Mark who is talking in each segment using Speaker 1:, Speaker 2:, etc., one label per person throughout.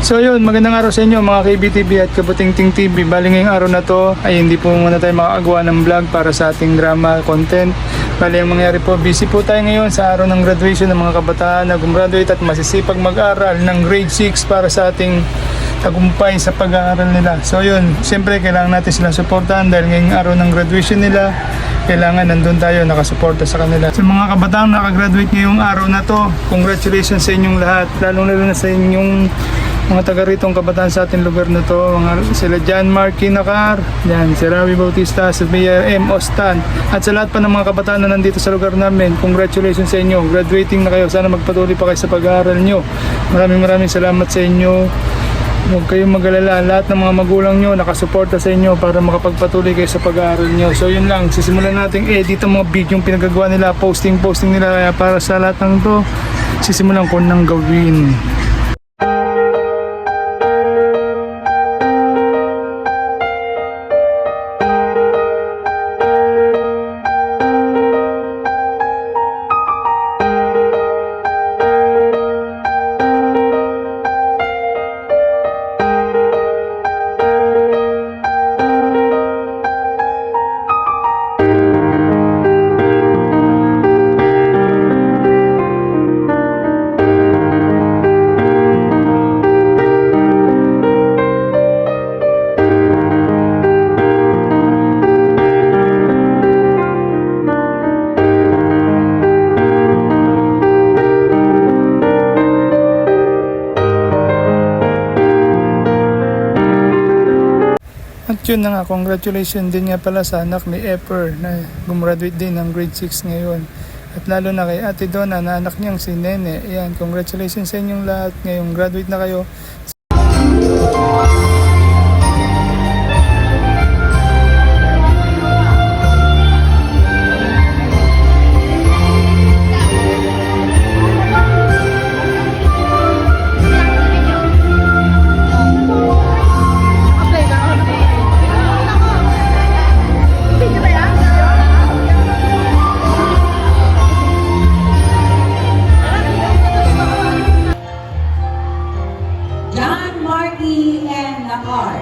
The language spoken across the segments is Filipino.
Speaker 1: So yun, magandang araw sa inyo mga KBTV at Kabutingting TV. Bali ngayong araw na to ay hindi po muna tayo makakagawa ng vlog para sa ating drama content. Bali ang mangyari po, busy po tayo ngayon sa araw ng graduation ng mga kabataan na gumraduate at masisipag mag-aral ng grade 6 para sa ating tagumpay sa pag-aaral nila. So yun, siyempre kailangan natin silang supportahan dahil ngayong araw ng graduation nila, kailangan nandun tayo nakasuporta sa kanila. Sa mga kabataan nakagraduate ngayong araw na to, congratulations sa inyong lahat, lalong lalo na sa inyong mga taga ritong kabataan sa ating lugar na to, mga sila John Mark Kinakar, yan, si Ravi Bautista, si Mayor M. Ostan, at sa lahat pa ng mga kabataan na nandito sa lugar namin, congratulations sa inyo, graduating na kayo, sana magpatuloy pa kayo sa pag-aaral nyo. Maraming maraming salamat sa inyo. Huwag kayong mag-alala, lahat ng mga magulang nyo nakasuporta sa inyo para makapagpatuloy kayo sa pag-aaral nyo. So yun lang, sisimulan natin edit ang mga video yung pinagagawa nila, posting-posting nila, kaya para sa lahat ng to, sisimulan ko nang gawin. Yun na nga, congratulations din nga pala sa anak ni Epper na gumraduate din ng grade 6 ngayon. At lalo na kay Ate Donna na anak niyang si Nene. Ayan, congratulations sa inyong lahat. Ngayong graduate na kayo.
Speaker 2: And Nakar.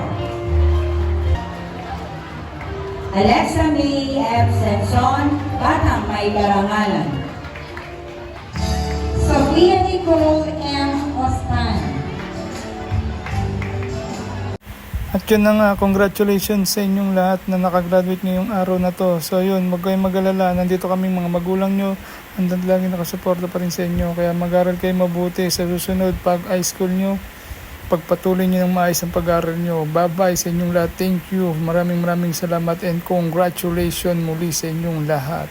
Speaker 2: Alexa May F. Senson, Batang May Karangalan. Sophia Nicole M. Ostan.
Speaker 1: At yun na nga, congratulations sa inyong lahat na nakagraduate ngayong araw na to. So yun, huwag kayong mag-alala. Nandito kaming mga magulang nyo. Andun lagi nakasuporta pa rin sa inyo. Kaya mag-aral kayo mabuti sa susunod pag high school nyo. Pagpatuloy nyo ng maayos ang pag-aaral nyo. Bye-bye sa inyong lahat. Thank you. Maraming maraming salamat and congratulations muli sa inyong lahat.